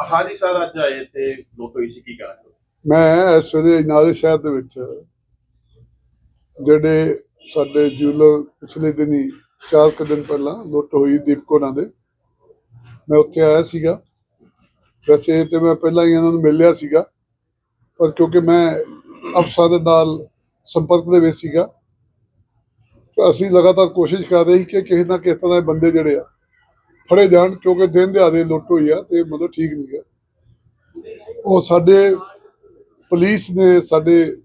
ਹਾਂਜੀ ਸਰ, ਅੱਜ ਆਏ ਤੇ ਲੋਕ ਹੋਈ ਸੀ, ਕੀ ਕਰਾਂਗੇ ਮੈਂ ਇਸ ਵੇਲੇ ਨਾਲੇ ਸ਼ਹਿਰ ਦੇ ਵਿੱਚ ਜਿਹੜੇ ਸਾਡੇ ਜੂਲਰ ਪਿਛਲੇ ਦਿਨੀ ਚਾਰ ਕੁ ਦਿਨ ਪਹਿਲਾਂ ਲੁੱਟ ਹੋਈ ਦੀਪਕੋਨਾ ਦੇ ਮੈਂ ਉੱਥੇ ਆਇਆ ਸੀਗਾ। ਵੈਸੇ ਤੇ ਮੈਂ ਪਹਿਲਾਂ ਹੀ ਇਹਨਾਂ ਨੂੰ ਮਿਲ ਲਿਆ ਸੀਗਾ। ਪਰ ਕਿਉਂਕਿ ਮੈਂ ਅਫਸਰਾਂ ਦੇ ਨਾਲ ਸੰਪਰਕ ਦੇ ਵਿੱਚ ਸੀਗਾ, ਤਾਂ ਅਸੀਂ ਲਗਾਤਾਰ ਕੋਸ਼ਿਸ਼ ਕਰ ਰਹੇ ਸੀ ਕਿ ਕਿਸੇ ਨਾ ਕਿਸੇ ਤਰ੍ਹਾਂ ਇਹ ਬੰਦੇ ਜਿਹੜੇ ਆ, ਫੜੇ ਜਾਣ, ਕਿਉਂਕਿ ਦਿਨ ਦਿਹਾੜੇ ਲੁੱਟ ਹੋਈ ਆ ਤੇ ਮਤਲਬ ਠੀਕ ਨਹੀਂ ਗਾ। ਉਹ ਸਾਡੇ ਪੁਲਿਸ ਨੇ, ਸਾਡੇ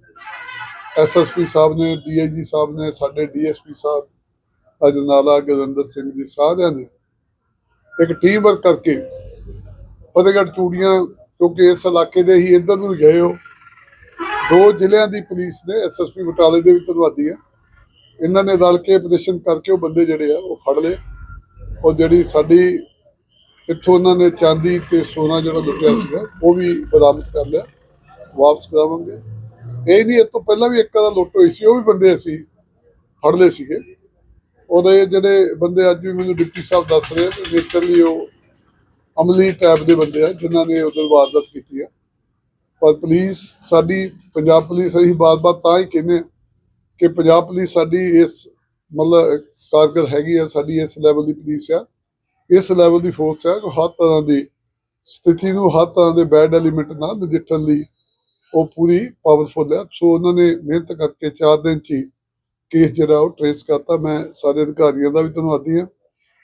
ਐਸਐਸਪੀ ਸਾਹਿਬ ਨੇ ਡੀਆਈਜੀ ਸਾਹਿਬ ਨੇ, ਸਾਡੇ ਡੀਐਸਪੀ ਸਾਹਿਬ ਅਜਨਾਲਾ ਗੁਰਿੰਦਰ ਸਿੰਘ ਜੀ ਸਾਰਿਆਂ ਨੇ ਇੱਕ ਟੀਮ ਵਰਕ ਕਰਕੇ ਫਤਿਹਗੜ੍ਹ ਚੂੜੀਆਂ, ਕਿਉਂਕਿ ਇਸ ਇਲਾਕੇ ਦੇ ਹੀ ਇੱਧਰ ਨੂੰ ਗਏ ਹੋ। ਦੋ ਜ਼ਿਲ੍ਹਿਆਂ ਦੀ ਪੁਲਿਸ ਨੇ ਐਸਐਸਪੀ ਬਟਾਲੇ ਦੇ ਵੀ ਧੰਨਵਾਦੀ ਆ। ਇਹਨਾਂ ਨੇ ਰਲ ਕੇ ਆਪਰੇਸ਼ਨ ਕਰਕੇ ਉਹ ਬੰਦੇ ਜਿਹੜੇ ਆ, ਉਹ ਫੜ ਲਏ। ਉਹ ਜਿਹੜੀ ਸਾਡੀ, ਇੱਥੋਂ ਉਹਨਾਂ ਨੇ ਚਾਂਦੀ ਤੇ ਸੋਨਾ ਜਿਹੜਾ ਲੁੱਟਿਆ ਸੀਗਾ, ਉਹ ਵੀ ਬਰਾਮਦ ਕਰ ਲਿਆ। ਵਾਪਸ ਕਰਾਵਾਂਗੇ। ਇਹ ਨਹੀਂ, ਇਹ ਤੋਂ ਪਹਿਲਾਂ ਵੀ ਇੱਕ ਦਾ ਲੁੱਟ ਹੋਈ ਸੀ, ਉਹ ਵੀ ਬੰਦੇ ਅਸੀਂ ਫੜ ਲਏ ਸੀਗੇ। ਉਹਦੇ ਜਿਹੜੇ ਬੰਦੇ ਅੱਜ ਵੀ ਮੈਨੂੰ ਡਿਪਟੀ ਸਾਹਿਬ ਦੱਸ ਰਹੇ ਨੇ ਨੇਚਰਲੀ ਉਹ ਅਮਲੀ ਟੈਪ ਦੇ ਬੰਦੇ ਆ, ਜਿਨ੍ਹਾਂ ਨੇ ਉਦੋਂ ਵਾਰਦਾਤ ਕੀਤੀ ਆ। ਪਰ ਪੁਲਿਸ ਸਾਡੀ, ਪੰਜਾਬ ਪੁਲਿਸ ਅਸੀਂ ਬਾਰ-ਬਾਰ ਤਾਂ ਹੀ ਕਹਿੰਦੇ ਹਾਂ ਕਿ ਪੰਜਾਬ ਪੁਲਿਸ ਸਾਡੀ ਇਸ ਮਤਲਬ ਕਾਰਗਰ ਹੈਗੀ ਆ, ਸਾਡੀ ਇਸ ਲੈਵਲ ਦੀ ਪੁਲਿਸ ਆ। ਇਸ ਲੈਵਲ ਦੀ ਫੋਰਸ ਆ ਕਿ ਹਰ ਤਰ੍ਹਾਂ ਦੀ ਸਥਿਤੀ ਨੂੰ ਹਰ ਤਰ੍ਹਾਂ ਦੇ ਬੈਡ ਐਲੀਮੈਂਟ ਨਾਲ ਨਜਿੱਠਣ ਲਈ ਉਹ ਪੂਰੀ ਪਾਵਰਫੁਲ ਹੈ ਸੋ ਉਹਨਾਂ ਨੇ ਮਿਹਨਤ ਕਰਕੇ 4 ਦਿਨ ਚ ਹੀ ਕੇਸ ਜਿਹੜਾ ਉਹ ਟ੍ਰੇਸ ਕਰਤਾ। ਮੈਂ ਸਾਰੇ ਅਧਿਕਾਰੀਆਂ ਦਾ ਵੀ ਧੰਨਵਾਦੀ ਹਾਂ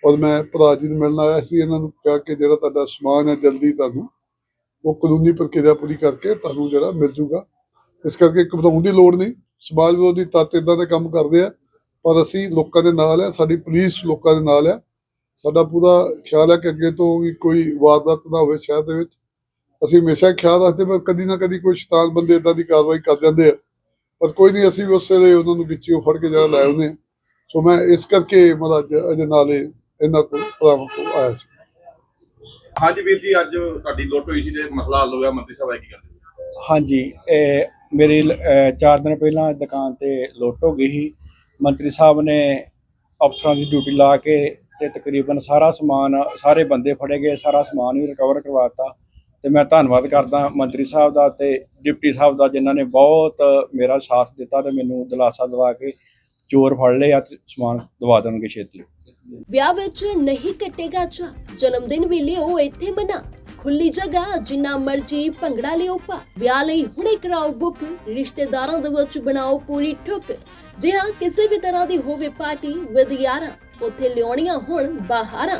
ਔਰ ਮੈਂ ਭਰਾ ਜੀ ਨੂੰ ਮਿਲਣ ਆਇਆ ਸੀ, ਇਹਨਾਂ ਨੂੰ ਕਿਹਾ ਕਿ ਜਿਹੜਾ ਤੁਹਾਡਾ ਸਮਾਨ ਹੈ ਜਲਦੀ ਤੁਹਾਨੂੰ, ਉਹ ਕਾਨੂੰਨੀ ਪ੍ਰਕਿਰਿਆ ਪੂਰੀ ਕਰਕੇ ਤੁਹਾਨੂੰ ਜਿਹੜਾ ਮਿਲ ਜੂਗਾ। ਇਸ ਕਰਕੇ ਘਬਰਾਉਣ ਦੀ ਲੋੜ ਨਹੀਂ। ਸਮਾਜ ਵਿਰੋਧੀ ਤੱਤ ਇਦਾਂ ਦੇ ਕੰਮ ਕਰਦੇ ਆ, ਪਰ ਅਸੀਂ ਲੋਕਾਂ ਦੇ ਨਾਲ ਆ, ਸਾਡੀ ਪੁਲਿਸ ਲੋਕਾਂ ਦੇ ਨਾਲ ਆ। ਸਾਡਾ ਪੂਰਾ ਖਿਆਲ ਹੈ ਕਿ ਅੱਗੇ ਤੋਂ ਵੀ ਕੋਈ ਵਾਰਦਾਤ ਨਾ ਹੋਵੇ ਸ਼ਹਿਰ ਦੇ ਵਿੱਚ। ਅਸੀਂ ਹਮੇਸ਼ਾ ਖਿਆਲ ਰੱਖਦੇ ਪਰ ਕਦੀ ਨਾ ਕਦੀ ਕੋਈ ਸ਼ੈਤਾਨ ਬੰਦੇ ਇਦਾਂ ਦੀ ਕਾਰਵਾਈ ਕਰ ਜਾਂਦੇ ਆ। ਪਰ ਕੋਈ ਨਹੀਂ ਅਸੀਂ ਵੀ ਉਸ ਵੇਲੇ ਉਹਨਾਂ ਨੂੰ ਵਿੱਚੋਂ ਫੜ ਕੇ ਜਿਹੜਾ ਲੈ ਆਉਂਦੇ ਹਾਂ। ਸੋ ਮੈਂ ਇਸ ਕਰਕੇ ਮਤਲਬ ਅੱਜ ਅਜੇ ਨਾਲੇ ਇਹਨਾਂ ਕੋਲ ਭਰਾਵਾਂ ਕੋਲ ਆਇਆ ਸੀ। ਹਾਂਜੀ ਵੀਰ ਜੀ ਅੱਜ ਤੁਹਾਡੀ ਲੁੱਟ ਹੋਈ ਸੀ ਤੇ ਮਸਲਾ ਹੱਲ ਹੋ ਗਿਆ ਮੰਤਰੀ ਸਾਹਿਬ ਆਏ ਕੀ ਕਰਦੇ? ਹਾਂਜੀ ਇਹ ਮੇਰੀ 4 ਦਿਨ ਪਹਿਲਾਂ ਦੁਕਾਨ ਤੇ ਲੁੱਟ ਹੋ ਗਈ ਸੀ। ਮੰਤਰੀ ਸਾਹਿਬ ਨੇ ਅਫਸਰਾਂ ਦੀ ਡਿਊਟੀ ਲਾ ਕੇ ਤੇ ਤਕਰੀਬਨ ਸਾਰਾ ਸਮਾਨ ਸਾਰੇ ਬੰਦੇ ਫੜੇ ਗਏ ਸਾਰਾ ਸਮਾਨ ਵੀ ਰਿਕਵਰ ਕਰਵਾਤਾ ਤੇ ਮੈਂ ਧੰਨਵਾਦ ਕਰਦਾ ਮੰਤਰੀ ਸਾਹਿਬ ਦਾ ਤੇ ਡਿਪਟੀ ਸਾਹਿਬ ਦਾ ਜਿਨ੍ਹਾਂ ਨੇ ਬਹੁਤ ਮੇਰਾ ਸਾਥ ਦਿੱਤਾ ਤੇ ਮੈਨੂੰ ਦਿਲਾਸਾ ਦਿਵਾ ਕੇ ਚੋਰ ਫੜ ਲਏ ਆ ਸਮਾਨ ਦਵਾ ਦੇਣਗੇ ਛੇਤੀ। ਵਿਆਹ ਵਿੱਚ ਨਹੀਂ ਕੱਟੇਗਾ ਚਾ ਜਨਮ ਦਿਨ ਵੀ ਲਿਓ ਇੱਥੇ ਮਨਾ। ਖੁੱਲੀ ਜਗ੍ਹਾ, ਜਿੰਨਾ ਮਰਜ਼ੀ ਭੰਗੜਾ ਲਿਓ ਪਾ। ਵਿਆਹ ਲਈ ਹੁਣੇ ਕਰਾਓ ਬੁੱਕ, ਰਿਸ਼ਤੇਦਾਰਾਂ ਦੇ ਵਿੱਚ ਬਣਾਓ ਪੂਰੀ ਠੁੱਕ। ਜੇ ਹਾਂ ਕਿਸੇ ਵੀ ਤਰ੍ਹਾਂ ਦੀ ਹੋਵੇ ਪਾਰਟੀ ਵਿਦ ਯਾਰਾਂ ਉੱਥੇ ਲਿਆਉਣੀਆਂ ਹੁਣ ਬਾਹਰਾਂ।